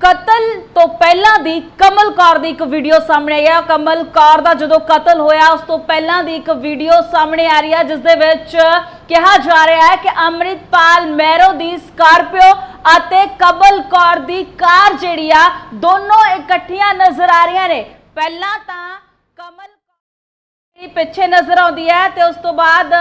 ਕਤਲ ਤੋਂ ਪਹਿਲਾਂ ਦੀ ਕਮਲ ਕੌਰ ਦੀ ਇੱਕ ਵੀਡੀਓ ਸਾਹਮਣੇ ਆਈ ਹੈ ਕਮਲ ਕੌਰ ਦਾ ਜਦੋਂ ਕਤਲ ਹੋਇਆ, ਉਸ ਤੋਂ ਪਹਿਲਾਂ ਦੀ ਇੱਕ ਵੀਡੀਓ ਸਾਹਮਣੇ ਆ ਰਹੀ ਹੈ ਜਿਸ ਦੇ ਵਿੱਚ ਕਿਹਾ ਜਾ ਰਿਹਾ ਹੈ ਕਿ ਅੰਮ੍ਰਿਤਪਾਲ ਮੈਰੋ ਦੀ ਸਕਾਰਪੀਓ ਅਤੇ ਕਮਲ ਕੌਰ ਦੀ ਕਾਰ ਜਿਹੜੀ ਆ, ਦੋਨੋਂ ਇਕੱਠੀਆਂ ਨਜ਼ਰ ਆ ਰਹੀਆਂ ਨੇ। ਪਹਿਲਾਂ ਤਾਂ ਕਮਲ ਕੌਰ ਪਿੱਛੇ ਨਜ਼ਰ ਆਉਂਦੀ ਹੈ ਤੇ ਉਸ ਤੋਂ ਬਾਅਦ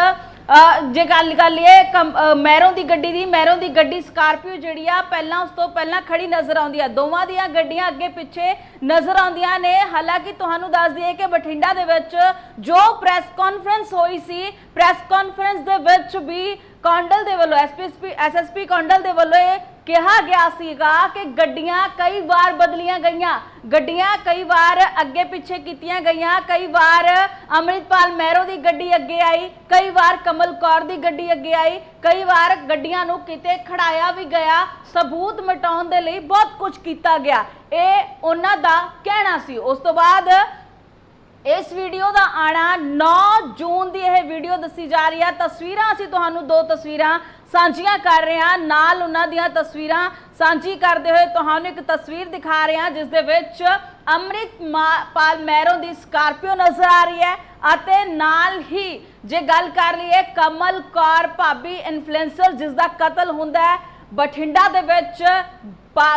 ਜੇ ਗੱਲ ਕਰ ਲਈਏ ਕਮ- ਅ, ਦੀ ਗੱਡੀ ਦੀ ਮੈਰੋਂ ਦੀ ਗੱਡੀ ਸਕਾਰਪੀਓ ਜਿਹੜੀ ਆ ਪਹਿਲਾਂ ਉਸ ਤੋਂ ਪਹਿਲਾਂ ਖੜੀ ਨਜ਼ਰ ਆਉਂਦੀ ਆ। ਦੋਵਾਂ ਦੀਆਂ ਗੱਡੀਆਂ ਅੱਗੇ ਪਿੱਛੇ ਨਜ਼ਰ ਆਉਂਦੀਆਂ ਨੇ। ਹਾਲਾਂਕਿ ਤੁਹਾਨੂੰ ਦੱਸ ਦਈਏ ਕਿ ਬਠਿੰਡਾ ਦੇ ਵਿੱਚ ਜੋ ਪ੍ਰੈਸ ਕਾਨਫਰੰਸ ਹੋਈ ਸੀ ਪ੍ਰੈਸ ਕਾਨਫਰੰਸ ਦੇ ਵਿੱਚ ਵੀ ਕੌਂਡਲ ਦੇ ਵੱਲੋਂ ਐਸਪੀਐਸਪੀ ਐਸਐਸਪੀ ਕੌਂਡਲ ਦੇ ਵੱਲੋਂ ਇਹ ਕਿਹਾ ਗਿਆ ਸੀਗਾ ਕਿ ਗੱਡੀਆਂ ਕਈ ਵਾਰ ਬਦਲੀਆਂ ਗਈਆਂ, ਗੱਡੀਆਂ ਕਈ ਵਾਰ ਅੱਗੇ ਪਿੱਛੇ ਕੀਤੀਆਂ ਗਈਆਂ, ਕਈ ਵਾਰ ਅੰਮ੍ਰਿਤਪਾਲ ਮਹਿਰੋ ਦੀ ਗੱਡੀ ਅੱਗੇ ਆਈ, ਕਈ ਵਾਰ ਕਮਲ ਕੌਰ ਦੀ ਗੱਡੀ ਅੱਗੇ ਆਈ, ਕਈ ਵਾਰ ਗੱਡੀਆਂ ਨੂੰ ਕਿਤੇ ਖੜਾਇਆ ਵੀ ਗਿਆ, ਸਬੂਤ ਮਿਟਾਉਣ ਦੇ ਲਈ ਬਹੁਤ ਕੁਝ ਕੀਤਾ ਗਿਆ। ਇਹ ਉਹਨਾਂ ਦਾ ਕਹਿਣਾ ਸੀ। ਉਸ ਤੋਂ ਬਾਅਦ ਇਸ ਵੀਡੀਓ ਦਾ ਆਣਾ 9 ਜੂਨ ਦੀ ਇਹ ਵੀਡੀਓ ਦੱਸੀ ਜਾ ਰਹੀ ਹੈ ਤਸਵੀਰਾਂ ਅਸੀਂ ਤੁਹਾਨੂੰ ਦੋ ਤਸਵੀਰਾਂ ਸਾਂਝੀਆਂ ਕਰ ਰਹੇ ਹਾਂ। ਨਾਲ ਉਹਨਾਂ ਦੀਆਂ ਤਸਵੀਰਾਂ ਸਾਂਝੀ ਕਰਦੇ ਹੋਏ ਤੁਹਾਨੂੰ ਇੱਕ ਤਸਵੀਰ ਦਿਖਾ ਰਹੇ ਹਾਂ, ਜਿਸ ਦੇ ਵਿੱਚ ਅੰਮ੍ਰਿਤ ਮਾ- ਪਾਲ ਮਹਿਰੋ ਦੀ ਸਕਾਰਪੀਓ ਨਜ਼ਰ ਆ ਰਹੀ ਹੈ ਅਤੇ ਨਾਲ ਹੀ ਜੇ ਗੱਲ ਕਰ ਲਈਏ ਕਮਲ ਕੌਰ, ਭਾਬੀ ਇਨਫਲੂਐਂਸਰ ਜਿਸ ਦਾ ਕਤਲ ਹੁੰਦਾ ਹੈ, ਬਠਿੰਡਾ ਦੇ ਵਿੱਚ